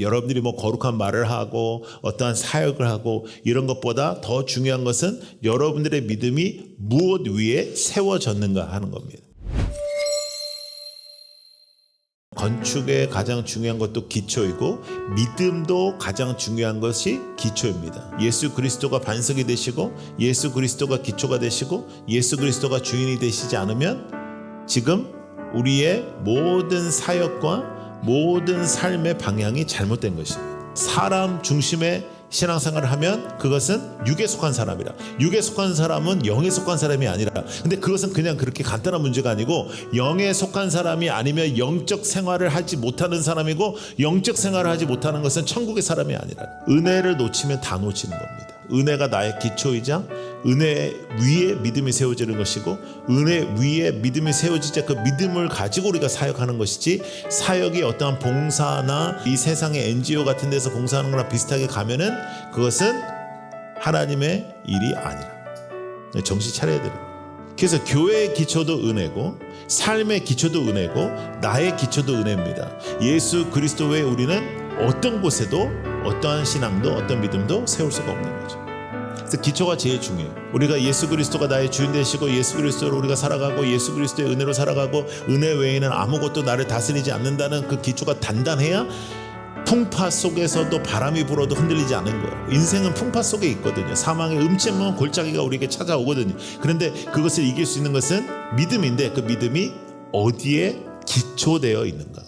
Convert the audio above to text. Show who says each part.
Speaker 1: 여러분들이 뭐 거룩한 말을 하고 어떠한 사역을 하고 이런 것보다 더 중요한 것은 여러분들의 믿음이 무엇 위에 세워졌는가 하는 겁니다. 건축의 가장 중요한 것도 기초이고 믿음도 가장 중요한 것이 기초입니다. 예수 그리스도가 반석이 되시고 예수 그리스도가 기초가 되시고 예수 그리스도가 주인이 되시지 않으면 지금 우리의 모든 사역과 모든 삶의 방향이 잘못된 것입니다. 사람 중심의 신앙생활을 하면 그것은 육에 속한 사람이라. 육에 속한 사람은 영에 속한 사람이 아니라. 근데 그것은 그냥 그렇게 간단한 문제가 아니고 영에 속한 사람이 아니면 영적 생활을 하지 못하는 사람이고 영적 생활을 하지 못하는 것은 천국의 사람이 아니라. 은혜를 놓치면 다 놓치는 겁니다. 은혜가 나의 기초이자 은혜 위에 믿음이 세워지는 것이고 은혜 위에 믿음이 세워지자 그 믿음을 가지고 우리가 사역하는 것이지 사역이 어떠한 봉사나 이 세상의 NGO 같은 데서 봉사하는 거나 비슷하게 가면은 그것은 하나님의 일이 아니라 정신 차려야 거예요. 그래서 교회의 기초도 은혜고 삶의 기초도 은혜고 나의 기초도 은혜입니다. 예수 그리스도 외에 우리는 어떤 곳에도 어떠한 신앙도 어떤 믿음도 세울 수가 없는 거죠. 그래서 기초가 제일 중요해요. 우리가 예수 그리스도가 나의 주인 되시고 예수 그리스도로 우리가 살아가고 예수 그리스도의 은혜로 살아가고 은혜 외에는 아무것도 나를 다스리지 않는다는 그 기초가 단단해야 풍파 속에서도 바람이 불어도 흔들리지 않는 거예요. 인생은 풍파 속에 있거든요. 사망의 음침한 골짜기가 우리에게 찾아오거든요. 그런데 그것을 이길 수 있는 것은 믿음인데 그 믿음이 어디에 기초되어 있는가?